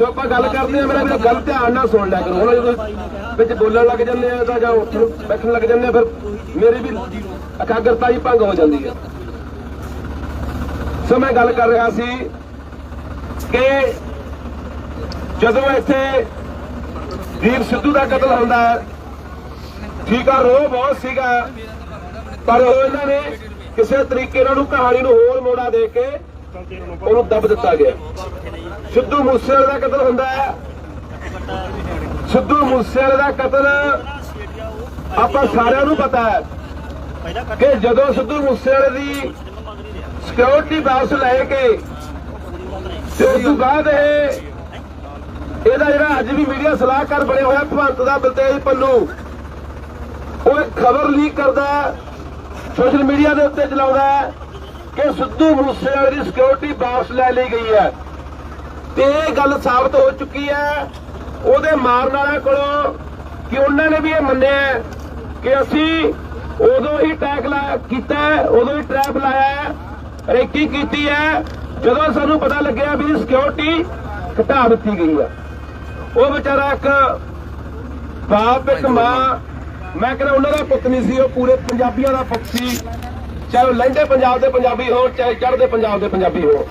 ਸੋ ਆਪਾਂ ਗੱਲ ਕਰਦੇ ਆ ਮੇਰਾ ਵੀਰ, ਗੱਲ ਧਿਆਨ ਨਾਲ ਸੁਣ ਲਿਆ ਕਰੋ। ਹੁਣ ਜਦੋਂ ਵਿੱਚ ਬੋਲਣ ਲੱਗ ਜਾਂਦੇ ਆ ਤਾਂ ਜਾਂ ਉੱਠਣ, ਬੈਠਣ ਲੱਗ ਜਾਂਦੇ ਆ, ਫਿਰ ਮੇਰੀ ਵੀ ਇਕਾਗਰਤਾ ਹੀ ਭੰਗ ਹੋ ਜਾਂਦੀ ਹੈ। ਸੋ ਮੈਂ ਗੱਲ ਕਰ ਰਿਹਾ ਸੀ ਕਿ ਜਦੋਂ ਇੱਥੇ ਦੀਪ ਸਿੱਧੂ ਦਾ ਕਤਲ ਹੁੰਦਾ ਠੀਕ ਆ, ਰੋਹ ਬਹੁਤ ਸੀਗਾ, ਪਰ ਉਹ ਇਹਨਾਂ ਨੇ ਕਿਸੇ ਤਰੀਕੇ ਨਾਲ ਉਹਨੂੰ ਕਹਾਣੀ ਨੂੰ ਹੋਰ ਮੋੜਾ ਦੇ ਕੇ ਉਹਨੂੰ ਦੱਬ ਦਿੱਤਾ ਗਿਆ। ਸਿੱਧੂ ਮੂਸੇਵਾਲੇ ਦਾ ਕਤਲ ਹੁੰਦਾ ਹੈ। ਸਿੱਧੂ ਮੂਸੇਵਾਲੇ ਦਾ ਕਤਲ ਆਪਾਂ ਸਾਰਿਆਂ ਨੂੰ ਪਤਾ ਹੈ ਕਿ ਜਦੋਂ ਸਿੱਧੂ ਮੂਸੇਵਾਲੇ ਦੀ ਸਿਕਿਉਰਿਟੀ ਵਾਪਸ ਲੈ ਕੇ ਤੇ ਉਸ ਤੋਂ ਬਾਅਦ ਇਹ ਇਹਦਾ ਜਿਹੜਾ ਅੱਜ ਵੀ ਮੀਡੀਆ ਸਲਾਹਕਾਰ ਬਣਿਆ ਹੋਇਆ ਭਵੰਤ ਦਾ ਬਲਤੇਜ ਪੰਨੂ, ਉਹ ਖਬਰ ਲੀਕ ਕਰਦਾ ਸੋਸ਼ਲ ਮੀਡੀਆ ਦੇ ਉੱਤੇ ਚਲਾਉਂਦਾ ਕਿ ਸਿੱਧੂ ਮੂਸੇਵਾਲੇ ਦੀ ਸਿਕਿਉਰਿਟੀ ਵਾਪਸ ਲੈ ਲਈ ਗਈ ਹੈ। ਤੇ ਇਹ ਗੱਲ ਸਾਬਤ ਹੋ ਚੁੱਕੀ ਹੈ। ਉਹਦੇ ਮਾਰਨ ਵਾਲਿਆਂ ਕੋਲੋਂ ਕਿ ਉਹਨਾਂ ਨੇ ਵੀ ਇਹ ਮੰਨਿਆ ਕਿ ਅਸੀਂ ਉਦੋਂ ਹੀ ਟੈਗ ਲਾਇਆ ਕੀਤਾ ਉਦੋਂ ਹੀ ਟ੍ਰੈਪ ਲਾਇਆ ਰੇਕੀ ਕੀਤੀ ਹੈ, ਜਦੋਂ ਸਾਨੂੰ ਪਤਾ ਲੱਗਿਆ ਵੀ ਸਿਕਿਉਰਿਟੀ ਘਟਾ ਦਿੱਤੀ ਗਈ ਹੈ। ਉਹ ਵਿਚਾਰਾ ਇੱਕ ਬਾਪ, ਇੱਕ ਮਾਂ, ਮੈਂ ਕਹਿੰਦਾ ਉਹਨਾਂ ਦਾ ਪੁੱਤ ਨਹੀਂ ਸੀ, ਉਹ ਪੂਰੇ ਪੰਜਾਬੀਆਂ ਦਾ ਪੁੱਤ ਸੀ। ਚਾਹੇ ਉਹ ਲਹਿੰਦੇ ਪੰਜਾਬ ਦੇ ਪੰਜਾਬੀ ਹੋਣ, ਚਾਹੇ ਚੜ੍ਹਦੇ ਪੰਜਾਬ ਦੇ ਪੰਜਾਬੀ ਹੋਣ।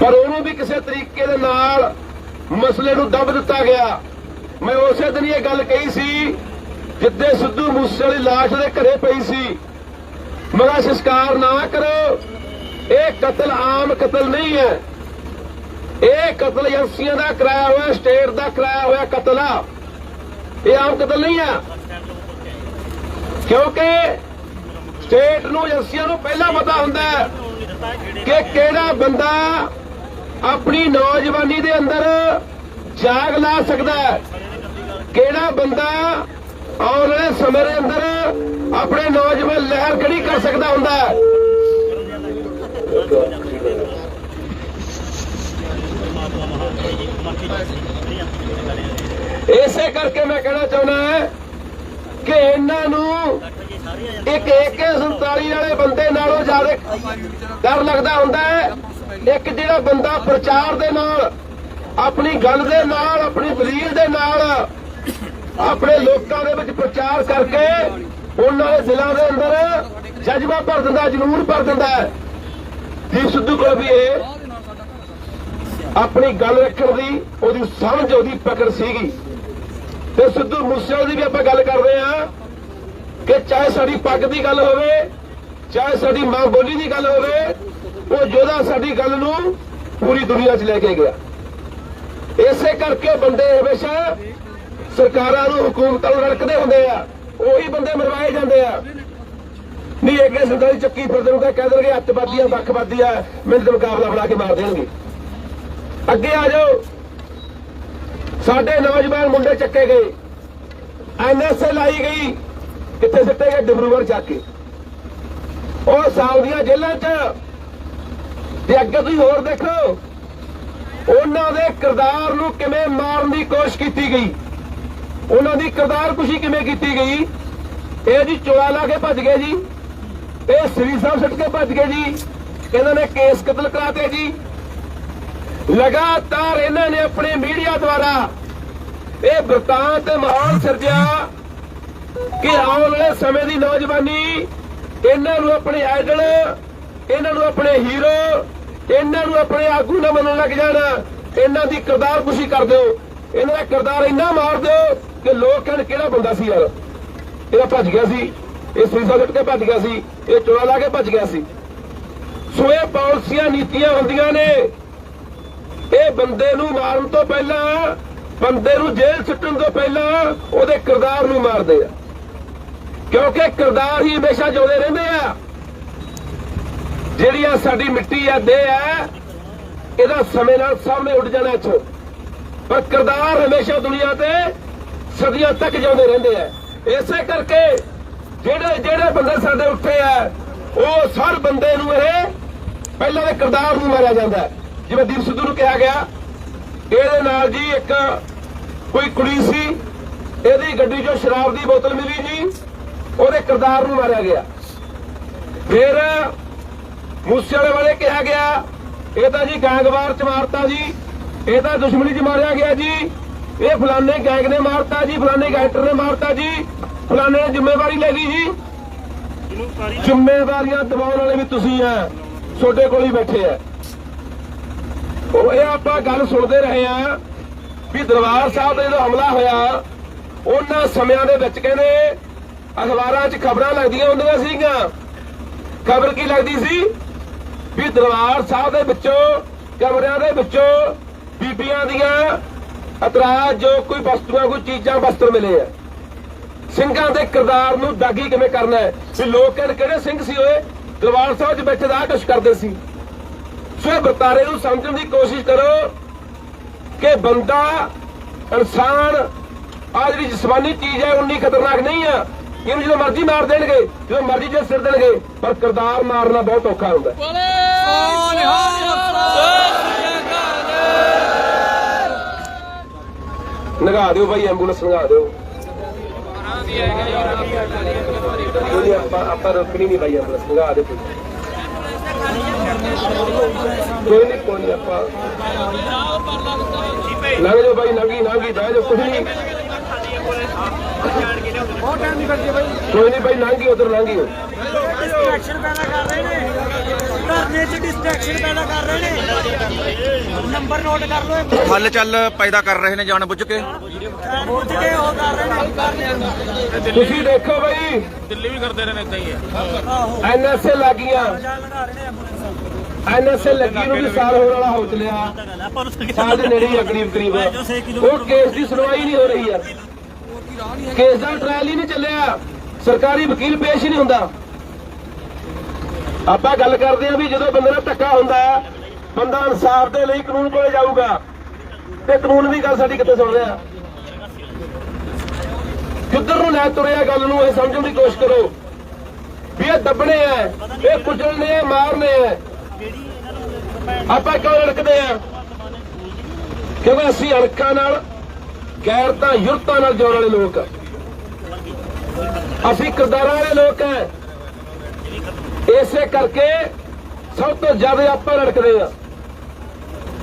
ਪਰ ਉਹਨੂੰ ਵੀ ਕਿਸੇ ਤਰੀਕੇ ਦੇ ਨਾਲ ਮਸਲੇ ਨੂੰ ਦਬ ਦਿੱਤਾ ਗਿਆ। ਮੈਂ ਉਸੇ ਦਿਨ ਇਹ ਗੱਲ ਕਹੀ ਸੀ, ਜਿੱਦੇ ਸਿੱਧੂ ਮੂਸੇ ਵਾਲੀ ਲਾਸ਼ ਦੇ ਘਰੇ ਪਈ ਸੀ। ਮਗਾ ਸੰਸਕਾਰ ਨਾ ਕਰੋ। ਇਹ ਕਤਲ ਆਮ ਕਤਲ ਨਹੀਂ ਹੈ। ਇਹ ਕਤਲ ਏਜੰਸੀਆਂ ਦਾ ਕਰਾਇਆ ਹੋਇਆ, ਸਟੇਟ ਦਾ ਕਰਾਇਆ ਹੋਇਆ ਕਤਲ ਆ। ਇਹ ਆਮ ਕਤਲ ਨਹੀਂ ਆ। ਕਿਉਂਕਿ ਸਟੇਟ ਨੂੰ, ਏਜੰਸੀਆਂ ਨੂੰ ਪਹਿਲਾਂ ਪਤਾ ਹੁੰਦਾ ਹੈ ਕਿ ਕਿਹੜਾ ਬੰਦਾ ਆਪਣੀ ਨੌਜਵਾਨੀ ਦੇ ਅੰਦਰ ਜਾਗ ਲਾ ਸਕਦਾ ਹੈ। ਕਿਹੜਾ ਬੰਦਾ ਆਉਣ ਵਾਲੇ ਸਮੇਂ ਦੇ ਅੰਦਰ ਆਪਣੇ ਨੌਜਵਾਨ ਲਹਿਰ ਖੜੀ ਕਰ ਸਕਦਾ ਹੁੰਦਾ ਹੈ। ਇਸੇ ਕਰਕੇ ਮੈਂ ਕਹਿਣਾ ਚਾਹੁੰਦਾ ਹਾਂ ਕਿ ਇਹਨਾਂ ਨੂੰ ਇੱਕ AK47 ਵਾਲੇ ਬੰਦੇ ਨਾਲੋਂ ਜ਼ਿਆਦਾ ਡਰ ਲੱਗਦਾ ਹੁੰਦਾ ਹੈ। ਇੱਕ ਜਿਹੜਾ ਬੰਦਾ ਪ੍ਰਚਾਰ ਦੇ ਨਾਲ, ਆਪਣੀ ਗੱਲ ਦੇ ਨਾਲ, ਆਪਣੀ ਦਲੀਲ ਦੇ ਨਾਲ, ਆਪਣੇ ਲੋਕਾਂ ਦੇ ਵਿੱਚ ਪ੍ਰਚਾਰ ਕਰਕੇ ਉਹਨਾਂ ਦੇ ਦਿਲਾਂ ਦੇ ਅੰਦਰ ਜਜ਼ਬਾ ਭਰ ਦਿੰਦਾ, ਜਨੂਨ ਭਰ ਦਿੰਦਾ ਦੀਪ ਸਿੱਧੂ ਕੋਲ ਵੀ ਇਹ ਆਪਣੀ ਗੱਲ ਰੱਖਣ ਦੀ, ਉਹਦੀ ਸਮਝ, ਉਹਦੀ ਪਕੜ ਸੀਗੀ। ਤੇ ਸਿੱਧੂ ਮੂਸੇਵਾਲੇ ਦੀ ਵੀ ਆਪਾਂ ਗੱਲ ਕਰਦੇ ਆ ਕਿ ਚਾਹੇ ਸਾਡੀ ਪੱਗ ਦੀ ਗੱਲ ਹੋਵੇ, ਚਾਹੇ ਸਾਡੀ ਮਾਂ ਬੋਲੀ ਦੀ ਗੱਲ ਹੋਵੇ, ਉਹ ਯੋਧਾ ਸਾਡੀ ਗੱਲ ਨੂੰ ਪੂਰੀ ਦੁਨੀਆ 'ਚ ਲੈ ਕੇ ਗਿਆ। ਇਸੇ ਕਰਕੇ ਬੰਦੇ ਹਮੇਸ਼ਾ ਸਰਕਾਰਾਂ ਨੂੰ ਹਕੂਮਤਾਂ ਨੂੰ ਰੜਕਦੇ ਹੁੰਦੇ ਆ, ਉਹੀ ਬੰਦੇ ਮਰਵਾਏ ਜਾਂਦੇ ਆ। ਨਹੀਂ ਇਹ ਕਿ ਚੱਕੀ ਫਿਰਦੇ ਨੂੰ ਕਹਿ ਦੇਣਗੇ ਅੱਤਵਾਦੀ ਆ ਵੱਖਵਾਦੀ ਆ ਮੈਨੂੰ ਤੇ ਮੁਕਾਬਲਾ ਬਣਾ ਕੇ ਮਾਰ ਦੇਣਗੇ। ਅੱਗੇ ਆ ਜਾਓ। ਸਾਡੇ ਨੌਜਵਾਨ ਮੁੰਡੇ ਚੱਕੇ ਗਏ। ਐਨਐਸਏ ਲਾਈ ਗਈ, ਕਿੱਥੇ ਸਿੱਟੇ ਗਏ ਡਿਬਰੂਗੜ੍ਹ ਚੱਕ ਕੇ। ਉਹ ਸਾਲ ਦੀਆਂ ਜੇਲ੍ਹਾਂ 'ਚ। ਤੇ ਅੱਗੇ ਤੁਸੀਂ ਹੋਰ ਦੇਖੋ, ਉਹਨਾਂ ਦੇ ਕਿਰਦਾਰ ਨੂੰ ਕਿਵੇਂ ਮਾਰਨ ਦੀ ਕੋਸ਼ਿਸ਼ ਕੀਤੀ ਗਈ। ਉਹਨਾਂ ਦੀ ਕਿਰਦਾਰ ਕੁਸ਼ੀ ਕਿਵੇਂ ਕੀਤੀ ਗਈ? ਇਹ ਜੀ ਚੋਲਾ ਲਾ ਕੇ ਭੱਜ ਗਏ ਜੀ। ਇਹ ਸ੍ਰੀ ਸਾਹਿਬ ਸਿੱਟ ਕੇ ਭੱਜ ਗਏ ਜੀ। ਇਹਨਾਂ ਨੇ ਕੇਸ ਕਤਲ ਕਰਾਤੇ ਜੀ। ਲਗਾਤਾਰ ਇਹਨਾਂ ਮੀਡੀਆ ਦੁਆਰਾ। ਇਹ ਬਰਤਾਂਤ ਤੇ ਮਾਹੌਲ ਸਿਰਜਿਆ ਕਿ ਆਉਣ ਵਾਲੇ ਸਮੇਂ ਦੀ ਨੌਜਵਾਨੀ, ਇਹਨਾਂ ਨੂੰ ਆਪਣੇ ਆਈਡਲ ਇਹਨਾਂ ਨੂੰ ਆਪਣੇ ਹੀਰੋ ਇਹਨਾਂ ਨੂੰ ਆਪਣੇ ਆਗੂ ਨਾ ਮੰਨਣ ਲੱਗ ਜਾਣ, ਇਹਨਾਂ ਦੀ ਕਿਰਦਾਰ ਕੁਸ਼ੀ ਕਰ ਦਿਓ। ਇਹਨਾਂ ਦਾ ਕਿਰਦਾਰ ਇੰਨਾ ਮਾਰ ਦਿਓ ਕਿ ਲੋਕ ਕਹਿਣ ਕਿਹੜਾ ਬੰਦਾ ਸੀ ਯਾਰ। ਇਹ ਭੱਜ ਗਿਆ ਸੀ, ਇਹ ਸੀਸਾ ਕੱਟ ਕੇ ਭੱਜ ਗਿਆ ਸੀ, ਇਹ ਚੋਲਾ ਲਾ ਕੇ ਭੱਜ ਗਿਆ ਸੀ। ਸੋ ਇਹ ਪਾਲਿਸੀਆਂ ਨੀਤੀਆਂ ਹੁੰਦੀਆਂ ਨੇ। ਇਹ ਬੰਦੇ ਨੂੰ ਮਾਰਨ ਤੋਂ ਪਹਿਲਾਂ, ਬੰਦੇ ਨੂੰ ਜੇਲ੍ਹ ਸੁੱਟਣ ਤੋਂ ਪਹਿਲਾਂ ਉਹਦੇ ਕਿਰਦਾਰ ਨੂੰ ਮਾਰਦੇ ਆ। ਕਿਉਂਕਿ ਕਿਰਦਾਰ ਹੀ ਹਮੇਸ਼ਾ ਜਿਉਂਦੇ ਰਹਿੰਦੇ ਆ। ਜਿਹੜੀ ਆ ਸਾਡੀ ਮਿੱਟੀ ਆ ਦੇ ਆ, ਇਹਦਾ ਸਮੇਂ ਨਾਲ ਸਾਹਮਣੇ ਉੱਡ ਜਾਣਾ ਇੱਥੋਂ। ਪਰ ਕਿਰਦਾਰ ਹਮੇਸ਼ਾ ਦੁਨੀਆ ਤੇ ਸਦੀਆਂ ਤੱਕ ਜਿਉਂਦੇ ਰਹਿੰਦੇ ਆ। ਇਸੇ ਕਰਕੇ ਜਿਹੜੇ ਜਿਹੜੇ ਬੰਦੇ ਸਾਡੇ ਉੱਠੇ ਆ, ਉਹ ਹਰ ਬੰਦੇ ਨੂੰ ਇਹ ਪਹਿਲਾਂ ਦੇ ਕਿਰਦਾਰ ਨੂੰ ਮਾਰਿਆ ਜਾਂਦਾ ਹੈ। ਜਿਵੇਂ ਦੀਪ ਸਿੱਧੂ ਨੂੰ ਕਿਹਾ ਗਿਆ ਇਹਦੇ ਨਾਲ ਜੀ ਇੱਕ ਕੋਈ ਕੁੜੀ ਸੀ ਇਹਦੀ ਗੱਡੀ 'ਚੋਂ ਸ਼ਰਾਬ ਦੀ ਬੋਤਲ ਮਿਲੀ ਜੀ ਉਹਦੇ ਕਿਰਦਾਰ ਨੂੰ ਮਾਰਿਆ ਗਿਆ। ਫਿਰ ਮੂਸੇ ਵਾਲੇ ਬਾਰੇ ਕਿਹਾ ਗਿਆ ਇਹ ਤਾਂ ਜੀ ਗੈਂਗਵਾਰ ਚ ਮਾਰਤਾ ਜੀ ਇਹ ਤਾਂ ਦੁਸ਼ਮਣੀ ਚ ਮਾਰਿਆ ਗਿਆ ਜੀ ਇਹ ਫਲਾਣੇ ਗੈਂਗ ਨੇ ਮਾਰਤਾ ਜੀ ਫਲਾਣੇ ਗੈਂਗਸਟਰ ਨੇ ਮਾਰਤਾ ਜੀ ਫਲਾਣੇ ਨੇ ਜ਼ਿੰਮੇਵਾਰੀ ਲੈ ਲਈ ਜੀ। ਜ਼ਿੰਮੇਵਾਰੀਆਂ ਦਬਾਉਣ ਵਾਲੇ ਵੀ ਤੁਸੀਂ ਆ ਤੁਹਾਡੇ ਕੋਲ ਹੀ ਬੈਠੇ ਆ। ਉਹ ਇਹ ਆਪਾਂ ਗੱਲ ਸੁਣਦੇ ਰਹੇ ਆ ਵੀ ਦਰਬਾਰ ਸਾਹਿਬ ਤੇ ਜਦੋਂ ਹਮਲਾ ਹੋਇਆ, ਉਹਨਾਂ ਸਮਿਆਂ ਦੇ ਵਿੱਚ ਕਹਿੰਦੇ ਅਖਬਾਰਾਂ 'ਚ ਖਬਰਾਂ ਲੱਗਦੀਆਂ ਹੁੰਦੀਆਂ ਸੀਗੀਆਂ। ਖਬਰ ਕੀ ਲੱਗਦੀ ਸੀ? ਵੀ ਦਰਬਾਰ ਸਾਹਿਬ ਦੇ ਵਿੱਚੋਂ ਕਮਰਿਆਂ ਦੇ ਵਿੱਚੋਂ ਬੀਬੀਆਂ ਦੀਆਂ ਅਤਰਾਜ ਜੋ ਕੋਈ ਵਸਤੂਆਂ, ਕੋਈ ਚੀਜ਼ਾਂ, ਵਸਤਰ ਮਿਲੇ ਆ। ਸਿੰਘਾਂ ਦੇ ਕਿਰਦਾਰ ਨੂੰ ਦਾਗੀ ਕਿਵੇਂ ਕਰਨਾ ਹੈ? ਵੀ ਲੋਕ ਕਹਿਣ ਕਿਹੜੇ ਸਿੰਘ ਸੀ ਓਏ? ਦਰਬਾਰ ਸਾਹਿਬ 'ਚ ਬੈਠੇ ਦਾ ਕੁਝ ਕਰਦੇ ਸੀ। ਸੋ ਵਰਤਾਰੇ ਨੂੰ ਸਮਝਣ ਦੀ ਕੋਸ਼ਿਸ਼ ਕਰੋ ਕਿ ਬੰਦਾ ਇਨਸਾਨ ਆ ਜਿਹੜੀ ਜਿਸਮਾਨੀ ਚੀਜ਼ ਹੈ ਉਨੀ ਖਤਰਨਾਕ ਨਹੀਂ ਆ। ਇਹਨੂੰ ਜਦੋਂ ਮਰਜ਼ੀ ਮਾਰ ਦੇਣਗੇ ਜਦੋਂ ਮਰਜ਼ੀ ਜੇ ਸਿਰ ਦੇਣਗੇ ਪਰ ਕਿਰਦਾਰ ਮਾਰਨਾ ਬਹੁਤ ਔਖਾ ਹੁੰਦਾ। ਨਗਾ ਦਿਓ ਭਾਈ ਐਂਬੂਲੈਂਸ ਨਗਾ ਦਿਓ। ਆਪਾਂ ਆਪਾਂ ਰੁਕਣੀ ਨਹੀਂ ਭਾਈ ਐਂਬੂਲੈਂਸ ਨਗਾ ਦਿਓ। ਕੋਈ ਕੋਈ ਨਹੀਂ ਕੋਈ ਆਪਾਂ ਲੰਘ ਜਾਓ ਭਾਈ ਲੰਘੀ ਲੰਘੀ ਬਹਿ ਜਾਓ ਕੁਝ ਨਹੀਂ। ਕੋਈ ਨਹੀਂ ਭਾਈ ਲੰਘੀ ਉਧਰ ਲੰਘੀ ਡਿਸਟਰੈਕਸ਼ਨ ਪੈਦਾ ਕਰ ਰਹੇ ਨੇ। ਧਰਨੇ 'ਚ ਡਿਸਟਰੈਕਸ਼ਨ ਪੈਦਾ ਕਰ ਰਹੇ ਨੇ। ਨੰਬਰ ਨੋਟ ਕਰ ਲਓ ਹੱਲ ਚੱਲ ਪੈਦਾ ਕਰ ਰਹੇ ਨੇ ਜਾਣ ਬੁੱਝ ਕੇ। ਬੁੱਝ ਕੇ ਉਹ ਕਰ ਰਹੇ ਨੇ। ਤੁਸੀਂ ਦੇਖੋ ਭਾਈ ਦਿੱਲੀ ਵੀ ਕਰਦੇ ਰਹੇ ਨੇ ਇਦਾਂ ਹੀ ਹੈ। ਐਨਐਸਏ ਲੱਗੀਆਂ। ਐਨਐਸਏ ਲੱਗੀ ਨੂੰ ਵੀ ਸਾਲ ਹੋਣ ਵਾਲਾ ਹੋ ਚਲਿਆ। ਸਾਲ ਦੇ ਨੇੜੇ ਹੀ ਕਰੀਬ ਕਰੀਬ। ਉਹ ਕੇਸ ਦੀ ਸੁਣਵਾਈ ਨਹੀਂ ਹੋ ਰਹੀ ਯਾਰ। ਕੇਸ ਦਾ ਟ੍ਰਾਇਲ ਹੀ ਨਹੀਂ ਚੱਲਿਆ। ਸਰਕਾਰੀ ਵਕੀਲ ਪੇਸ਼ ਹੀ ਨਹੀਂ ਹੁੰਦਾ। ਆਪਾਂ ਗੱਲ ਕਰਦੇ ਆ ਵੀ ਜਦੋਂ ਬੰਦੇ ਨਾਲ ਧੱਕਾ ਹੁੰਦਾ ਬੰਦਾ ਇਨਸਾਫ ਦੇ ਲਈ ਕਾਨੂੰਨ ਕੋਲੇ ਜਾਊਗਾ। ਤੇ ਕਾਨੂੰਨ ਦੀ ਗੱਲ ਸਾਡੀ ਕਿੱਥੇ ਸੁਣ ਰਿਹਾ ਕਿੱਧਰ ਨੂੰ ਲੈ ਤੁਰਿਆ ਗੱਲ ਨੂੰ, ਇਹ ਸਮਝਣ ਦੀ ਕੋਸ਼ਿਸ਼ ਕਰੋ। ਵੀ ਇਹ ਦੱਬਣੇ ਆ, ਇਹ ਕੁਚਲਣੇ ਆ, ਮਾਰਨੇ ਆ। ਆਪਾਂ ਕਿਉਂ ਲੜਕਦੇ ਆ? ਕਿਉਂਕਿ ਅਸੀਂ ਅਣਖਾਂ ਨਾਲ, ਗੈਰਤਾਂ, ਯੁਰਤਾਂ ਨਾਲ ਜੋੜ ਵਾਲੇ ਲੋਕ ਆ। ਅਸੀਂ ਕਿਰਦਾਰਾਂ ਵਾਲੇ ਲੋਕ ਆ। ਇਸੇ ਕਰਕੇ ਸਭ ਤੋਂ ਜ਼ਿਆਦਾ ਆਪਾਂ ਲੜਕਦੇ ਆ।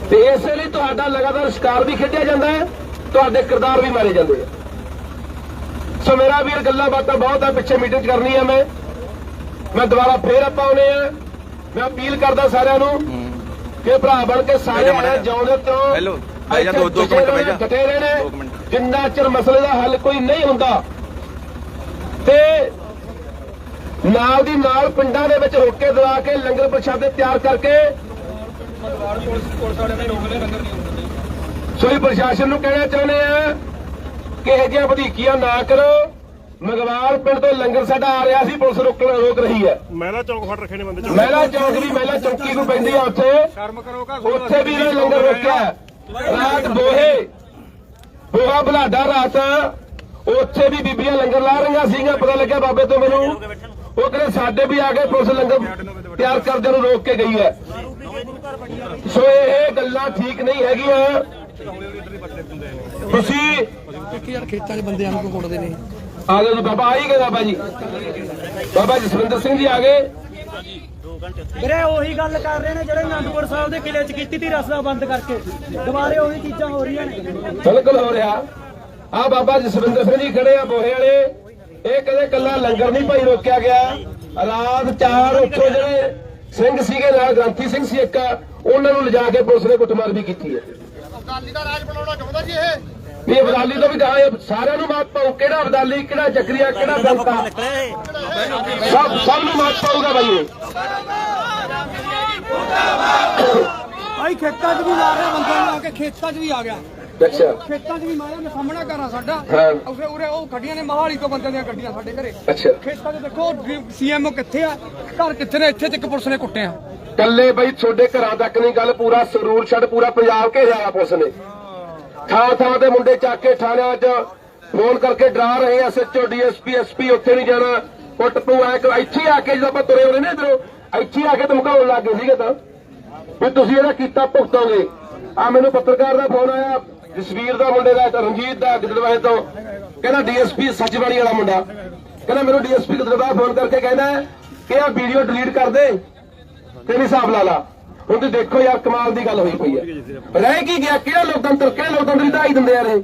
ਤੇ ਇਸੇ ਲਈ ਤੁਹਾਡਾ ਲਗਾਤਾਰ ਸ਼ਿਕਾਰ ਵੀ ਖੇਡਿਆ ਜਾਂਦਾ ਹੈ, ਤੁਹਾਡੇ ਕਿਰਦਾਰ ਵੀ ਮਾਰੇ ਜਾਂਦੇ ਆ। ਸੋ ਮੇਰਾ ਵੀਰ, ਗੱਲਾਂ ਬਾਤਾਂ ਬਹੁਤ ਆ, ਪਿੱਛੇ ਮੀਟਿੰਗ ਕਰਨੀ ਆ ਮੈਂ। ਮੈਂ ਦੁਬਾਰਾ ਫੇਰ ਆਪਾਂ ਆਉਣੇ ਆ। ਮੈਂ ਅਪੀਲ ਕਰਦਾ ਸਾਰਿਆਂ ਨੂੰ ਕਿ ਭਰਾ ਬਣ ਕੇ ਸਾਰੇ ਜਿਹਾ। ਜਿਉਂਦੇ ਤੋਂ ਹੈਲੋ, ਬਹਿ ਜਾ, ਦੋ- ਦੋ ਕੁ ਮਿੰਟ ਬਹਿ ਜਾ। ਡਟੇ ਰਹਿਣਾ ਦੋ ਕੁ ਮਿੰਟ। ਜਿੰਨਾ ਚਿਰ ਮਸਲੇ ਦਾ ਹੱਲ ਕੋਈ ਨਹੀਂ ਹੁੰਦਾ ਤੇ ਨਾਲ ਦੀ ਨਾਲ ਪਿੰਡਾਂ ਦੇ ਵਿੱਚ ਹੋਕੇ ਦਵਾ ਕੇ ਲੰਗਰ ਪ੍ਰਸ਼ਾਦੇ ਤਿਆਰ ਕਰਕੇ ਸੋ ਇਹ ਪ੍ਰਸ਼ਾਸਨ ਨੂੰ ਕਹਿਣਾ ਚਾਹੁੰਦੇ ਆ ਕਿ ਇਹ ਜਿਹੀਆਂ ਵਧੀਕੀਆਂ ਨਾ ਕਰੋ ਮਗਵਾਲ ਪਿੰਡ ਤੋਂ ਲੰਗਰ ਸਾਡਾ ਆ ਰਿਹਾ ਸੀ ਪੁਲਿਸ ਰੋਕ ਰੋਕ ਰਹੀ ਹੈ। ਮਹਿਲਾ ਚੌਕ ਫੜ ਰੱਖੇ ਨੇ ਬੰਦੇ ਚੌਕ। ਮਹਿਲਾ ਚੌਕ ਵੀ ਮਹਿਲਾ ਚੌਕੀ ਨੂੰ ਪੈਂਦੀ ਆ ਉੱਥੇ। ਸ਼ਰਮ ਕਰੋ ਕਾ ਉੱਥੇ ਵੀ ਇਹਨਾਂ ਲੰਗਰ ਰੋਕਿਆ। ਰਾਤ ਬੋਹੇ ਬੋਹਾ ਬਲਾਡਾ ਰਾਤ। ਉੱਥੇ ਵੀ ਬੀਬੀਆਂ ਲੰਗਰ ਲਾ ਰਹੀਆਂ ਸੀਗੀਆਂ ਪਤਾ ਲੱਗਿਆ ਬਾਬੇ ਤੋਂ ਮੈਨੂੰ। ਉਹ ਕਹਿੰਦੇ ਸਾਡੇ ਵੀ ਆ ਗਏ ਪੁਲਿਸ ਲੰਗਰ ਤਿਆਰ ਕਰਦੇ ਨੂੰ ਰੋਕ ਕੇ ਗਈ ਹੈ। ਸੋ ਇਹ ਗੱਲਾਂ ਠੀਕ ਨਹੀਂ ਹੈਗੀਆਂ। ਤੁਸੀਂ ਯਾਰ ਖੇਤਾਂ 'ਚ ਬੰਦੇ ਆਣ ਕੇ ਕੁੱਟਦੇ ਨੇ। ਆ ਗਏ ਬਾਬਾ ਆ ਹੀ ਗਏ ਬਾਬਾ ਜੀ। ਬਾਬਾ ਜਸਵਿੰਦਰ ਸਿੰਘ ਜੀ ਆ ਗਏ। ਵੀਰੇ ਉਹੀ ਗੱਲ ਕਰ ਰਹੇ ਨੇ ਜਿਹੜੇ ਅਨੰਦਪੁਰ ਸਾਹਿਬ ਦੇ ਕਿਲੇ 'ਚ ਕੀਤੀ ਤੀ ਰਸਤਾ ਬੰਦ ਕਰਕੇ। ਦੁਬਾਰੇ ਉਹੀ ਚੀਜ਼ਾਂ ਹੋ ਰਹੀਆਂ ਨੇ। ਬਿਲਕੁਲ ਹੋ ਰਿਹਾ। ਆ ਬਾਬਾ ਜਸਵਿੰਦਰ ਸਿੰਘ ਜੀ ਖੜੇ ਆ ਬੋਹੇ ਵਾਲੇ। ਇਹ ਕਦੇ ਕੱਲਾ ਲੰਗਰ ਨਹੀਂ ਭਾਈ ਰੋਕਿਆ ਗਿਆ। ਰਾਤ ਚਾਰ ਉੱਥੋਂ ਜਿਹੜੇ ਸਿੰਘ ਸੀਗੇ ਨਾਲ ਗ੍ਰੰਥੀ ਸਿੰਘ ਸੀ ਇੱਕ ਉਹਨਾਂ ਨੂੰ ਲਿਜਾ ਕੇ ਪੁਲਿਸ ਨੇ ਕੁੱਟਮਾਰ ਵੀ ਕੀਤੀ ਹੈ। ਅਕਾਲੀ ਦਾ ਰਾਜ ਬਣਾਉਣਾ ਚਾਹੁੰਦਾ ਜੀ ਇਹ। ਇਹ ਅਬਦਾਲੀ ਤੋਂ ਵੀ ਕਹਾ ਸਾਰਿਆਂ ਨੂੰ ਮਾਤ ਪਾਉ ਕਿਹੜਾ ਅਬਦਾਲੀ ਕਿਹੜਾ ਚੱਕਰੀਆ ਕਿਹੜਾ ਦੰਤਾ? ਸਭ ਸਭ ਨੂੰ ਮਾਤ ਪਾਊਗਾ ਭਾਈ ਇਹ। ਭਾਈ ਖੇਤਾਂ 'ਚ ਵੀ ਮਾਰ ਰਿਹਾ ਬੰਦੇ ਨੂੰ ਆ ਕੇ ਖੇਤਾਂ 'ਚ ਵੀ ਆ ਗਿਆ। ਅੱਛਾ। ਖੇਤਾਂ 'ਚ ਵੀ ਮਾਰਿਆ ਮੈਂ ਸਾਹਮਣਾ ਘਰਾਂ ਸਾਡਾ। ਹਾਂ। ਉਰੇ ਉਹ ਗੱਡੀਆਂ ਨੇ ਮਹਾਲੀ ਤੋਂ ਬੰਦਿਆਂ ਦੀਆਂ ਗੱਡੀਆਂ ਸਾਡੇ ਘਰੇ। ਅੱਛਾ। ਖੇਤਾਂ 'ਚ ਦੇਖੋ ਸੀਐਮਓ ਕਿੱਥੇ ਆ? ਘਰ ਕਿੱਥੇ ਨੇ? ਇੱਥੇ ਤੱਕ ਪੁਲਿਸ ਨੇ ਕੁੱਟਿਆ। ਕੱਲੇ ਬਈ ਤੁਹਾਡੇ ਘਰਾਂ ਤੱਕ ਨਹੀਂ ਗੱਲ ਪੂਰਾ ਸਰੂਰ ਛੱਡ ਪੂਰਾ ਪੰਜਾਬ ਘੇਰਿਆ ਪੁਲਿਸ ਨੇ। ਥਾਂ ਥਾਂ ਤੇ ਮੁੰਡੇ ਚੱਕ ਕੇ ਥਾਣਿਆਂ 'ਚ ਫੋਨ ਕਰਕੇ ਡਰਾ ਰਹੇ ਐਸਐਚਓ ਡੀਐਸਪੀ ਐਸਪੀ ਉੱਥੇ ਨਹੀਂ ਜਾਣਾ। ਪੁੱਟ ਪੂ, ਐ ਇੱਥੇ ਆ ਕੇ ਜਦੋਂ ਆਪਾਂ ਤੁਰੇ ਹੋਣੇ ਨੇ ਇਧਰੋਂ, ਇੱਥੇ ਆ ਕੇ ਧਮਕਾਉਣ ਲੱਗ ਗਏ ਸੀਗੇ ਤਾਂ। ਵੀ ਤੁਸੀਂ ਇਹਦਾ ਕੀਤਾ, ਭੁਗਤੋਗੇ। ਆ ਮੈਨੂੰ ਪੱਤਰਕਾਰ ਦਾ ਫੋਨ ਆਇਆ, ਜਸਵੀਰ ਦਾ ਮੁੰਡੇ ਦਾ, ਰਣਜੀਤ ਦਾ ਗਿੱਦੜਵਾਹੇ ਤੋਂ। ਕਹਿੰਦਾ ਡੀਐਸਪੀ ਸੱਚਵਾਲੀ ਵਾਲਾ ਮੁੰਡਾ। ਕਹਿੰਦਾ, ਮੈਨੂੰ ਡੀਐਸਪੀ ਗਿੱਦੜਵਾਹ ਫੋਨ ਕਰਕੇ ਕਹਿੰਦਾ ਕਿ ਆ ਵੀਡੀਓ ਡਿਲੀਟ ਕਰ ਦੇ, ਤੇ ਵੀ ਹਿਸਾਬ ਲਾ ਲਾ। ਹੁਣ ਤੁਸੀਂ ਦੇਖੋ ਯਾਰ, ਕਮਾਲ ਦੀ ਗੱਲ ਹੋਈ ਪਈ ਹੈ। ਰਹਿ ਕੀ ਗਿਆ? ਕਿਹੜਾ ਲੋਕਤੰਤਰ, ਕਿਹੜੇ ਲੋਕਤੰਤਰ ਦੀ ਢਾਈ ਦਿੰਦੇ ਯਾਰ ਇਹ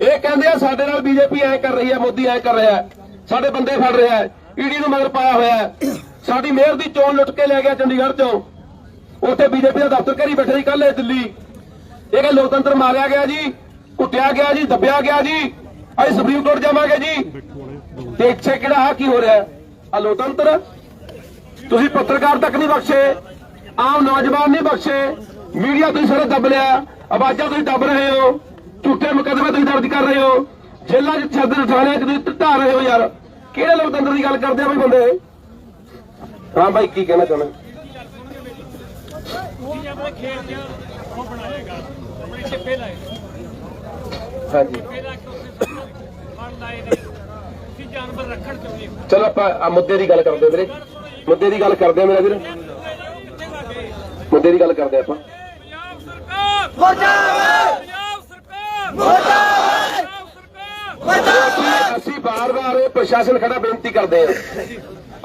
ਇਹ ਕਹਿੰਦੇ ਆ, ਸਾਡੇ ਨਾਲ ਬੀਜੇਪੀ ਐ ਕਰ ਰਹੀ ਹੈ, ਮੋਦੀ ਐ ਕਰ ਰਿਹਾ ਸਾਡੇ ਬੰਦੇ ਫੜ ਰਿਹਾ ਈਡੀ ਨੂੰ ਮਗਰ ਪਾਇਆ ਹੋਇਆ ਸਾਡੀ ਮੇਅਰ ਦੀ ਚੋਣ ਲੁੱਟ ਕੇ ਲੈ ਗਿਆ ਚੰਡੀਗੜ੍ਹ ਤੋਂ ਉੱਥੇ ਬੀਜੇਪੀ ਦਾ ਦਫ਼ਤਰ ਘਰੀ ਬੈਠੇ ਸੀ ਕੱਲ ਇਹ ਦਿੱਲੀ। ਇਹ ਕਿ ਲੋਕਤੰਤਰ ਮਾਰਿਆ ਗਿਆ ਜੀ, ਕੁੱਟਿਆ ਗਿਆ ਜੀ, ਦੱਬਿਆ ਗਿਆ ਜੀ। ਅਸੀਂ ਸੁਪਰੀਮ ਕੋਰਟ ਜਾਵਾਂਗੇ ਜੀ। ਤੇ ਇੱਥੇ ਕਿਹੜਾ ਆ ਕੀ ਹੋ ਰਿਹਾ ਹੈ? ਆ ਲੋਕਤੰਤਰ? ਤੁਸੀਂ ਪੱਤਰਕਾਰ ਤੱਕ ਨਹੀਂ ਬਖਸ਼ੇ। ਆਮ ਨੌਜਵਾਨ ਨਹੀਂ ਬਖਸ਼ੇ। ਮੀਡੀਆ ਤੁਸੀਂ ਸਾਰੇ ਦੱਬ ਲਿਆ। ਆਵਾਜ਼ਾਂ ਤੁਸੀਂ ਦੱਬ ਰਹੇ ਹੋ। ਝੂਠੇ ਮੁਕੱਦਮੇ ਤੁਸੀਂ ਦਰਜ ਕਰ ਰਹੇ ਹੋ। ਜੇਲ੍ਹਾਂ 'ਚ ਛੱਡ ਉਠਾਣੇ ਕਿ ਤੁਸੀਂ ਢਾ ਰਹੇ ਹੋ ਯਾਰ। ਕਿਹੜੇ ਲੋਕਤੰਤਰ ਦੀ ਗੱਲ ਕਰਦੇ ਆ ਬਈ ਬੰਦੇ? ਹਾਂ ਬਾਈ, ਕੀ ਕਹਿਣਾ ਚਾਹੁੰਦੇ? ਹਾਂਜੀ। ਚਲੋ ਆਪਾਂ ਮੁੱਦੇ ਦੀ ਗੱਲ ਕਰਦੇ ਵੀਰੇ। ਮੁੱਦੇ ਦੀ ਗੱਲ ਕਰਦੇ ਆ ਮੇਰਾ ਵੀਰ। ਮੁੱਦੇ ਦੀ ਗੱਲ ਕਰਦੇ ਆਪਾਂ। ਅਸੀਂ ਬਾਰ-ਬਾਰ ਇਹ ਪ੍ਰਸ਼ਾਸਨ ਖੜਾ ਬੇਨਤੀ ਕਰਦੇ ਹਾਂ।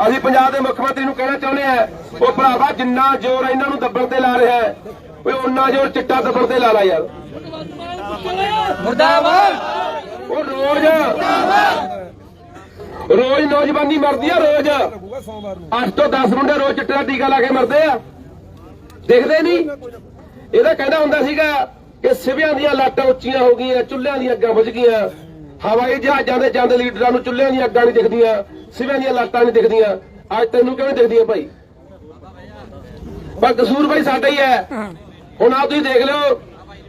ਅਸੀਂ ਪੰਜਾਬ ਦੇ ਮੁੱਖ ਮੰਤਰੀ ਨੂੰ ਕਹਿਣਾ ਚਾਹੁੰਦੇ ਆ ਉਹ ਭਰਾਵਾ ਜਿੰਨਾ ਜ਼ੋਰ ਇਹਨਾਂ ਨੂੰ ਦੱਬਣ ਤੇ ਲਾ ਰਿਹਾ ਹੈ, ਓਏ ਉਹਨਾਂ ਜ਼ੋਰ ਚਿੱਟਾ ਦੱਬਣ ਤੇ ਲਾ ਲਾ ਯਾਰ। ਮੁਰਦਾਬਾਦ ਉਹ ਰੋਜ਼ ਰੋਜ਼ ਨੌਜਵਾਨੀ ਮਰਦੀ ਆ ਰੋਜ਼। 8 ਤੋਂ 10 ਮੁੰਡੇ ਰੋਜ਼ ਚਿੱਟੇ ਦਾ ਟੀਕਾ ਲਾ ਕੇ ਮਰਦੇ ਆ। ਦੇਖਦੇ ਨਹੀਂ। ਇਹਦਾ ਕਹਿੰਦਾ ਹੁੰਦਾ ਸੀਗਾ ਕਿ ਸਿਵਿਆਂ ਦੀਆਂ ਲਾਟਾਂ ਉੱਚੀਆਂ ਹੋ ਗਈਆਂ, ਚੁੱਲ੍ਹਿਆਂ ਦੀਆਂ ਅੱਗਾਂ ਬੁਝ ਗਈਆਂ। ਹਵਾਈ ਜਹਾਜ਼ਾਂ ਦੇ ਜਾਂਦੇ ਲੀਡਰਾਂ ਨੂੰ ਚੁੱਲ੍ਹਿਆਂ ਦੀਆਂ ਅੱਗਾਂ ਨਹੀਂ ਦਿਖਦੀਆਂ, ਸਿਵਿਆਂ ਦੀਆਂ ਲਾਟਾਂ ਨਹੀਂ ਦਿਖਦੀਆਂ। ਅੱਜ ਤੈਨੂੰ ਕਿਵੇਂ ਦਿਖਦੀਆਂ ਭਾਈ? ਪਰ ਕਸੂਰ ਭਾਈ ਸਾਡਾ ਹੀ ਹੈ। ਹੁਣ ਆ ਤੁਸੀਂ ਦੇਖ ਲਿਓ,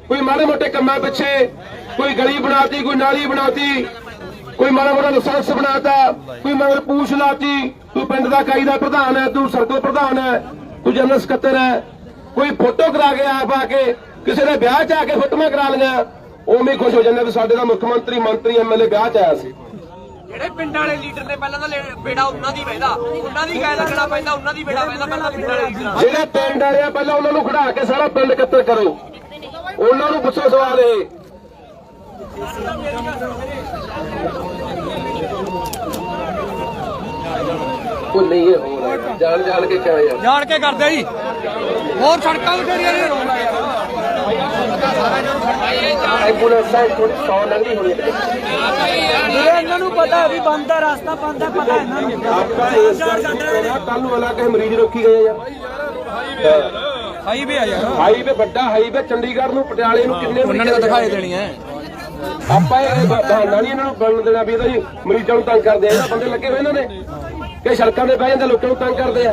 ਕੋਈ ਮਾੜੇ ਮੋਟੇ ਕੰਮਾਂ ਪਿੱਛੇ, ਕੋਈ ਗਲੀ ਬਣਾਤੀ, ਕੋਈ ਨਾਲੀ ਬਣਾਤੀ, ਕੋਈ ਮਾੜਾ ਮੋਟਾ ਲਾਇਸੈਂਸ ਬਣਾਤਾ, ਕੋਈ ਮਗਰ ਪੂਛ ਲਾਤੀ ਤੂੰ ਪਿੰਡ ਦਾ ਕਾਈ ਦਾ ਪ੍ਰਧਾਨ ਹੈ ਤੂੰ ਸਰਕਲ ਪ੍ਰਧਾਨ ਹੈ ਤੂੰ ਜਨਰਲ ਸਕੱਤਰ ਹੈ ਕੋਈ ਫੋਟੋ ਕਰਾ ਕੇ ਆਪ ਆ ਕੇ ਕਿਸੇ ਦੇ ਵਿਆਹ 'ਚ ਆ ਕੇ ਫੋਟੋਆਂ ਕਰਾ ਲਈਆਂ ਉਵੇਂ ਹੀ ਖੁਸ਼ ਹੋ ਜਾਂਦੇ ਵੀ ਸਾਡੇ ਦਾ ਮੁੱਖ ਮੰਤਰੀ ਮੰਤਰੀ ਐਮਐਲਏ ਵਿਆਹ 'ਚ ਆਇਆ ਸੀ। ਜਿਹੜੇ ਪਿੰਡਾਂ ਵਾਲੇ ਲੀਡਰ ਨੇ ਪਹਿਲਾਂ ਤਾਂ ਬੇੜਾ ਉਹਨਾਂ ਦੀ ਵਹਿਦਾ ਉਹਨਾਂ ਦੀ ਕਹਿ ਲੱਗਣਾ ਪੈਂਦਾ ਉਹਨਾਂ ਦੀ ਬੇੜਾ ਵਹਿਦਾ ਪਹਿਲਾਂ ਪਿੰਡ ਵਾਲੇ ਲੀਡਰਾਂ ਜਿਹੜੇ ਪਿੰਡ ਵਾਲੇ ਆ ਪਹਿਲਾਂ ਉਹਨਾਂ ਨੂੰ ਖੜਾ ਕੇ ਸਾਰਾ ਪਿੰਡ ਇਕੱਤਰ ਕਰੋ। ਉਹਨਾਂ ਨੂੰ ਪੁੱਛੋ ਸਵਾਲ ਇਹ। ਉਹ ਨਹੀਂ ਇਹ ਹੋ ਰਿਹਾ ਜਾਣ ਜਾਣ ਕੇ ਕਿਹਾ ਯਾਰ? ਜਾਣ ਕੇ ਕਰਦੇ ਜੀ। ਹੋਰ ਸੜਕਾਂ ਬਥੇਰੀਆਂ ਨੇ? ਰੋਣਾ ਐਂਬੂਲੈਂਸਾਂ ਥੋੜੀ 100 ਲੰਘੀ ਹੋਣੀ ਇਹਨਾਂ ਨੂੰ ਪਤਾ ਵੀ ਬੰਦ ਹੈ ਰਸਤਾ ਬੰਦ ਹੈ ਪਤਾ ਇਹਨਾਂ ਨੂੰ। ਆਪਾਂ ਇਸ ਕਰਕੇ ਕੱਲ ਨੂੰ। ਕੇ ਮਰੀਜ਼ ਰੋਕੀ ਗਏ ਯਾਰ। ਹਾਈ ਵੀ ਆ ਯਾਰ। ਹਾਈਵੇ ਵੱਡਾ ਹਾਈਵੇ ਚੰਡੀਗੜ੍ਹ ਨੂੰ ਪਟਿਆਲੇ ਨੂੰ ਕਿੰਨੇ ਉਹਨਾਂ ਨੇ ਦੇਣੀ ਹੈ। ਆਪਾਂ ਇਹ ਬਹਾਨਾ ਨਹੀਂ ਇਹਨਾਂ ਨੂੰ ਬਣਨ ਦੇਣਾ ਵੀ ਇਹਦਾ ਜੀ ਮਰੀਜ਼ਾਂ ਨੂੰ ਤੰਗ ਕਰਦੇ ਆ ਬੰਦੇ ਲੱਗੇ ਹੋਏ ਇਹਨਾਂ ਨੇ। ਕਿ ਸੜਕਾਂ ਤੇ ਬਹਿ ਜਾਂਦੇ ਲੋਕਾਂ ਨੂੰ ਤੰਗ ਕਰਦੇ ਆ।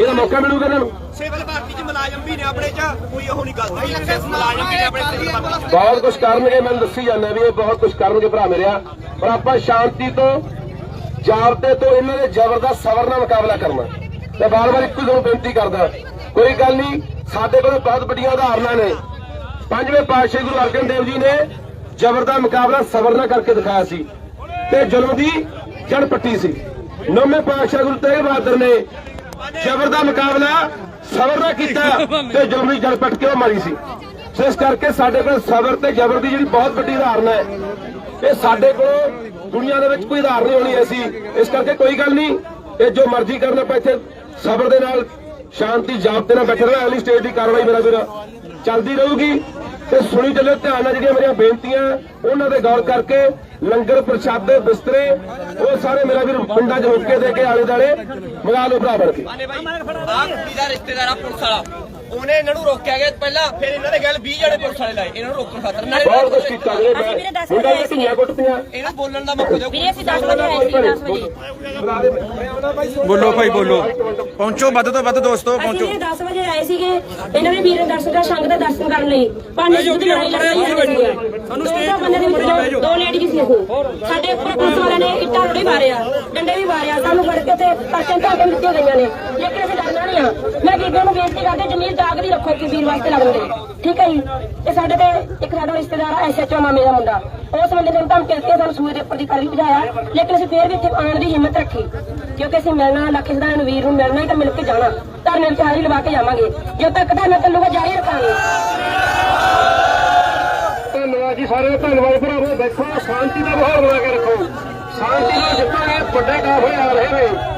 ਇਹਦਾ ਮੌਕਾ ਮਿਲੂਗਾ ਇਹਨਾਂ ਨੂੰ। ਸਿਵਲ ਭਰਤੀ ਚ ਮੁਲਾਜ਼ਮ ਵੀ ਨੇ ਆਪਣੇ ਚ ਕੋਈ ਉਹ ਨਹੀਂ ਗੱਲ। ਮੁਲਾਜ਼ਮ ਵੀ ਨੇ ਆਪਣੇ ਸਿਵਲ ਭਰਤੀ। ਬਹੁਤ ਕੁਝ ਕਰਨਗੇ ਮੈਨੂੰ ਦੱਸੀ ਜਾਂਦਾ ਵੀ ਇਹ ਬਹੁਤ ਕੁਝ ਕਰਨਗੇ ਭਰਾ ਮੇਰਿਆ ਪਰ ਆਪਾਂ ਸ਼ਾਂਤੀ ਤੋਂ ਜਾਬਤੇ ਤੋਂ ਇਹਨਾਂ ਦੇ ਜ਼ਬਰ ਦਾ ਸਬਰ ਨਾਲ ਮੁਕਾਬਲਾ ਕਰਨਾ। ਤੇ ਬਾਰ-ਬਾਰ ਇੱਕੋ ਤੁਹਾਨੂੰ ਬੇਨਤੀ ਕਰਦਾ। ਕੋਈ ਗੱਲ ਨਹੀਂ ਸਾਡੇ ਕੋਲ ਬਹੁਤ ਵੱਡੀਆਂ ਉਦਾਹਰਨਾਂ ਨੇ। ਪੰਜਵੇਂ ਪਾਤਸ਼ਾਹ ਗੁਰੂ ਅਰਜਨ ਦੇਵ ਜੀ ਨੇ ਜ਼ਬਰ ਦਾ ਮੁਕਾਬਲਾ ਸਬਰ ਨਾਲ ਕਰਕੇ ਦਿਖਾਇਆ ਸੀ। ਤੇ ਜ਼ੁਲਮ ਦੀ ਜੜ ਪੱਟੀ ਸੀ। ਨੌਵੇਂ ਪਾਤਸ਼ਾਹ ਗੁਰੂ ਤੇਗ ਬਹਾਦਰ ਨੇ ਜ਼ਬਰ ਦਾ ਮੁਕਾਬਲਾ ਸਬਰ ਦਾ ਕੀਤਾ ਤੇ ਜ਼ੁਲਮ ਦੀ ਜੜ ਪੱਟ ਉਹ ਮਾਰੀ ਸੀ। ਇਸ ਕਰਕੇ ਸਾਡੇ ਕੋਲ ਸਬਰ ਤੇ ਜ਼ਬਰ ਦੀ ਜਿਹੜੀ ਬਹੁਤ ਵੱਡੀ ਉਦਾਹਰਨਾ ਹੈ, ਇਹ ਸਾਡੇ ਕੋਲ ਦੁਨੀਆ ਦੇ ਵਿੱਚ ਕੋਈ ਉਦਾਹਰਨ ਨਹੀਂ ਹੋਣੀ ਐਸੀ, ਇਸ ਕਰਕੇ ਕੋਈ ਗੱਲ ਨਹੀਂ ਇਹ ਜੋ ਮਰਜ਼ੀ ਕਰਨ ਆਪਾਂ ਇੱਥੇ ਸਬਰ ਦੇ ਨਾਲ ਸ਼ਾਂਤੀ ਜਾਬਤੇ ਨਾਲ ਬੈਠੇ ਰਹਿਣਾ ਅਗਲੀ ਸਟੇਜ ਦੀ ਕਾਰਵਾਈ ਮੇਰਾ ਵੀਰ ਚੱਲਦੀ ਰਹੂਗੀ। ਤੇ ਸੁਣੀ ਚੱਲੋ ਧਿਆਨ ਨਾਲ ਜਿਹੜੀਆਂ ਮੇਰੀਆਂ ਬੇਨਤੀਆਂ ਉਹਨਾਂ ਤੇ ਗੌਰ ਕਰਕੇ ਲੰਗਰ ਪ੍ਰਸ਼ਾਦੇ ਬਿਸਤਰੇ ਉਹ ਸਾਰੇ ਮੇਰਾ ਵੀਰ ਪਿੰਡਾਂ 'ਚ ਹੁੱਕੇ ਦੇ ਕੇ ਆਲੇ ਦਾਲੇ ਮੰਗਾ ਲਓ ਭਰਾ ਬਣ ਕੇ। ਕੁੜੀ ਦਾ ਰਿਸ਼ਤੇਦਾਰ ਆ ਪੁਲਿਸ ਵਾਲਾ। ਉਹਨੇ ਇਹਨਾਂ ਨੂੰ ਰੋਕਿਆ ਗਿਆ। ਪਹਿਲਾਂ ਫਿਰ ਇਹਨਾਂ ਦੇ ਗੱਲ 20 ਜਣੇ ਪੁਲਿਸ ਵਾਲੇ ਲਾਏ। ਇਹਨਾਂ ਨੂੰ ਰੋਕਣ ਖਾਤਰ। ਨਾਲੇ ਬਹੁਤ ਕੁਝ ਕੀਤਾ ਵੀਰੇ ਮੈਂ ਵੀਰੇ ਦੱਸ ਮੁੰਡਾ ਰਹੇ ਵੀ ਧੀਆਂ ਕੁੱਟਦੀਆਂ। ਇਹਨੂੰ ਬੋਲਣ ਦਾ ਮੌਕਾ ਦਿਓ। ਵੀਰੇ ਅਸੀਂ 10 ਵਜੇ ਆਏ ਸੀ 10 ਵਜੇ। ਬੋਲੋ ਭਾਈ ਬੋਲੋ। ਪਹੁੰਚੋ ਵੱਧ ਤੋਂ ਵੱਧ ਦੋਸਤੋ ਅਸੀਂ ਪਹੁੰਚੋ। ਵੀਰੇ 10 ਵਜੇ ਆਏ ਸੀਗੇ। ਇਹਨਾਂ ਨੇ ਵੀਰ ਦਰਸ਼ਨ ਦਾ ਸੰਗ ਦਾ ਦਰਸ਼ਨ ਕਰਨ ਲਈ। ਪਾਣੀ ਦੀ ਲੜਾਈ ਲੜਾਈ ਸਾਨੂੰ ਸਟੇਜ ਬੰਦੇ ਦੇ ਲੇਡੀ ਸੀ ਅਸੀਂ ਸਾਡੇ ਉੱਪਰ ਪੁਲਿਸ ਵਾਲਿਆਂ ਨੇ ਇੱਟਾਂ ਰੋੜੇ ਮਾਰਿਆ। ਡੰਡੇ ਵੀ ਮਾਰਿਆ ਸਾਨੂੰ ਫੜ ਕੇ ਤੇ ਪਰਚੇ ਧਾ ਕੇ ਦਿੱਤੀਆਂ ਗਈਆਂ ਨੇ। ਲੇਕਿਨ ਅਸੀਂ ਡਰਨਾ ਨਹੀਂ ਆ। ਮੈਂ ਬੀਬੀਆਂ ਨੂੰ ਬੇਨਤੀ ਕਰਦੇ ਜਮੀਲ ਦਾਗ ਦੀ ਰੱਖੋ ਕਿ ਵੀਰ ਵਾਸਤੇ ਲੱਗਣ ਠੀਕ ਹੈ ਜੀ? ਤੇ ਸਾਡੇ ਤੇ ਇੱਕ ਸਾਡਾ ਰਿਸ਼ਤੇਦਾਰ ਐਸਐਚਓ ਮਾਮੇ ਦਾ ਮੁੰਡਾ। ਉਸ ਬੰਦੇ ਨੇ ਧਮਕੀ ਦਿੱਤੀ ਸਾਨੂੰ ਸੂਏ ਦੇ ਉੱਪਰ ਦੀ ਕਾਲੀ ਭਜਾਇਆ। ਲੇਕਿਨ ਅਸੀਂ ਫੇਰ ਵੀ ਇੱਥੇ ਆਉਣ ਦੀ ਹਿੰਮਤ ਰੱਖੀ। ਕਿਉਂਕਿ ਅਸੀਂ ਮਿਲਣਾ, ਲੱਖ ਸਦਾਨ ਨੂੰ ਵੀਰ ਨੂੰ ਮਿਲਣਾ ਹੀ ਤਾਂ ਮਿਲ ਕੇ ਜਾਣਾ। ਧਰਨੇ ਵਿੱਚ ਹਾਜ਼ਰੀ ਲਵਾ ਕੇ ਜਾਵਾਂਗੇ। ਜਦੋਂ ਤੱਕ ਧਰਨਾ ਚੱਲੂਗਾ, ਜਾਰੀ ਰੱਖਾਂਗੇ। ਧੰਨਵਾਦ ਜੀ ਸਾਰਿਆਂ ਦਾ, ਧੰਨਵਾਦ ਭਰਾਵੋ। ਦੇਖੋ ਸ਼ਾਂਤੀ ਦਾ ਮਾਹੌਲ ਬਣਾ ਕੇ ਰੱਖੋ। ਸ਼ਾਂਤੀ ਨਾਲ ਜਿੱਤਾਂਗੇ, ਵੱਡੇ ਕਾਫਲੇ ਆ ਰਹੇ ਨੇ।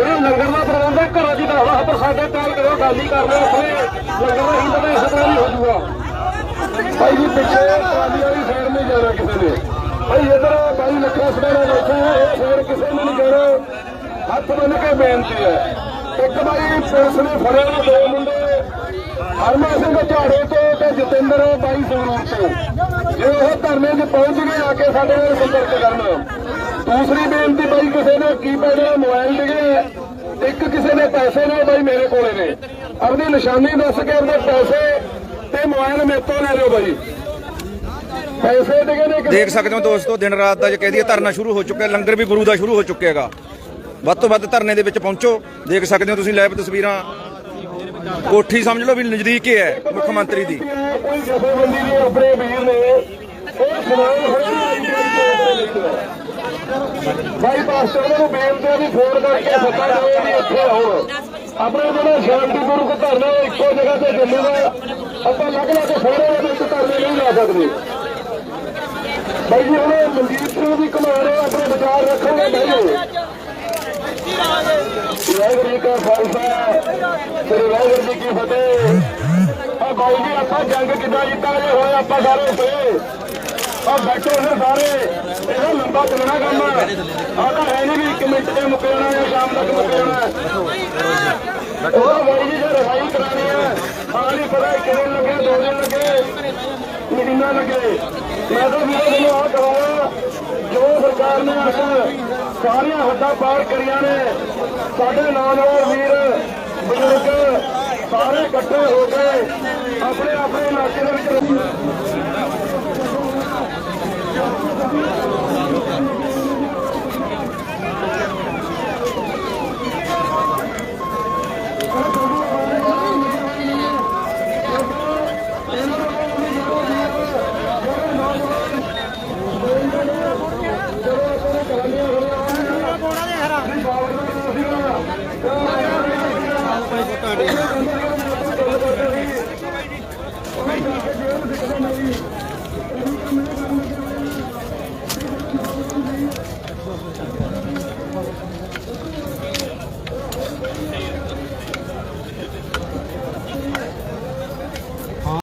ਜਿਹੜਾ ਲੰਗਰ ਦਾ ਪ੍ਰਬੰਧ ਹੈ, ਘਰੋਂ ਦੀ ਦਸਵਾ ਪ੍ਰਸਾਦੇ ਤਾਲ ਕਰੋ ਜੋ ਗੱਲ ਹੀ ਕਰ ਰਹੇ ਆਪਣੇ ਲੱਗਦਾ ਹੀ ਤਾਂ ਇਸ ਤਰ੍ਹਾਂ ਨਹੀਂ ਹੋ ਜੂਗਾ ਭਾਈ ਜੀ, ਪਿੱਛੇ ਟਰਾਲੀ ਵਾਲੀ ਸਾਈਡ ਨਹੀਂ ਜਾਣਾ ਕਿਸੇ ਨੇ। ਭਾਈ, ਇਧਰ ਭਾਈ ਲੱਖਾ ਸੜਾਣਾ ਬੈਠਾ ਹੈ ਇਹ ਸਾਈਡ ਕਿਸੇ ਨੇ ਨਹੀਂ ਜਾਣਾ। ਹੱਥ ਬੰਨ ਕੇ ਬੇਨਤੀ ਹੈ। ਇੱਕ ਭਾਈ ਪੁਲਿਸ ਨੇ ਫੜੇ ਦੋ ਮੁੰਡੇ। ਹਰਮਾ ਸਿੰਘ ਝਾੜੇ ਤੋਂ ਤੇ ਜਤਿੰਦਰ ਬਾਈ ਸੰਗਰੂਰ ਤੋਂ। ਜੇ ਉਹ ਧਰਨੇ 'ਚ ਪਹੁੰਚ ਗਏ, ਆ ਕੇ ਸਾਡੇ ਨਾਲ ਸੰਪਰਕ ਕਰਨ। ਦੂਸਰੀ ਬੇਨਤੀ ਬਾਈ ਕਿਸੇ ਨੇ ਕੀ ਪੈਣਾ ਮੋਬਾਈਲ ਡਿਗੇ ਇੱਕ ਕਿਸੇ ਨੇ ਪੈਸੇ ਨੇ ਬਾਈ ਮੇਰੇ ਕੋਲੇ ਨੇ। ਆਪਣੀ ਨਿਸ਼ਾਨੀ ਦੱਸ ਕੇ ਆਪਣੇ ਪੈਸੇ ਤੇ ਮੋਬਾਈਲ ਮੇਰੇ ਤੋਂ ਲੈ ਲਿਓ ਬਾਈ। ਪੈਸੇ ਡਿਗੇ ਨੇ ਦੇਖ ਸਕਦੇ ਹੋ ਦੋਸਤੋ ਦਿਨ ਰਾਤ ਦਾ ਜੇ ਕਹਿ ਦਈਏ ਧਰਨਾ ਸ਼ੁਰੂ ਹੋ ਚੁੱਕਿਆ ਲੰਗਰ ਵੀ ਗੁਰੂ ਦਾ ਸ਼ੁਰੂ ਹੋ ਚੁੱਕਿਆ ਹੈਗਾ। ਵੱਧ ਤੋਂ ਵੱਧ ਧਰਨੇ ਦੇ ਵਿੱਚ ਪਹੁੰਚੋ। ਦੇਖ ਸਕਦੇ ਹੋ ਤੁਸੀਂ ਲਾਈਵ ਤਸਵੀਰਾਂ। ਕੋਠੀ ਸਮਝ ਲਓ ਵੀ ਨਜ਼ਦੀਕ ਹੀ ਹੈ ਮੁੱਖ ਮੰਤਰੀ ਦੀ। ਕੋਈ ਜਥੇਬੰਦੀ ਨੇ ਆਪਣੇ ਵੀਰ ਨੇ। ਉਹ ਸੁਣਾਓ ਭਾਈ ਪਾਸਟਰ ਨੂੰ ਬੇਨਤੀ ਹੈ ਵੀ ਫੋਨ ਕਰਕੇ ਸੱਦਾ ਦਿਓ ਵੀ ਇੱਥੇ ਆਓ। ਆਪਣੇ ਜਿਹੜਾ ਸ਼ਾਂਤੀ ਗੁਰੂ ਧਰਨਾ ਉਹ ਇੱਕੋ ਜਗ੍ਹਾ ਤੇ ਚੱਲੂਗਾ। ਆਪਾਂ ਅਲੱਗ ਅਲੱਗ ਸਾਰੇ ਦੇ ਵਿੱਚ ਧਰਨੇ ਨਹੀਂ ਲਾ ਸਕਦੇ। ਭਾਈ ਜੀ ਉਹਨੇ ਮਨਜੀਤ ਸਿੰਘ ਦੀ ਕਮਾਨ ਹੈ, ਆਪਣੇ ਵਿਚਾਰ ਰੱਖੋਗੇ ਭਾਈ ਵਾਹਿਗੁਰੂ ਜੀ ਕਾ ਖਾਲਸਾ, ਸ੍ਰੀ ਵਾਹਿਗੁਰੂ ਜੀ ਕੀ ਫਤਿਹ। ਆ ਬਾਈ ਜੀ, ਆਪਾਂ ਜੰਗ ਕਿੱਦਾਂ ਜਿੱਤਾ ਜੇ ਹੋਏ ਆਪਾਂ ਸਾਰੇ ਉੱਤੇ ਆ ਬੈਠੋ ਨੇ ਸਾਰੇ। ਇਹਦਾ ਲੰਬਾ ਚੱਲਣਾ ਕੰਮ। ਆ ਤਾਂ ਹੈ ਨਹੀਂ ਵੀ ਇੱਕ ਮਿੰਟ ਤੇ ਮੁੱਕ ਜਾਣਾ ਜਾਂ ਸ਼ਾਮ ਤੱਕ ਮੁੱਕ ਜਾਣਾ। ਉਹ ਬਾਈ ਜੀ ਜੇ ਰਹਾਈ ਕਰਾਣੀ ਹੈ ਹਾਂ ਨਹੀਂ ਪਤਾ ਇੱਕ ਦਿਨ ਲੱਗੇ, ਦੋ ਦਿਨ ਲੱਗੇ ਮਹੀਨਾ ਲੱਗੇ। ਮੈਂ ਤਾਂ ਵੀਰੇ ਨੂੰ ਆਹ ਕਹਾਂਗਾ ਜੋ ਸਰਕਾਰ ਨੇ ਅੱਜ ਸਾਰੀਆਂ ਹੱਦਾਂ ਪਾਰ ਕਰੀਆਂ ਨੇ, ਸਾਡੇ ਨੌਜਵਾਨ ਵੀਰ, ਬਜ਼ੁਰਗ, ਸਾਰੇ ਇਕੱਠੇ ਹੋ ਕੇ ਆਪਣੇ ਆਪਣੇ ਇਲਾਕੇ ਦੇ ਵਿੱਚ Thank you.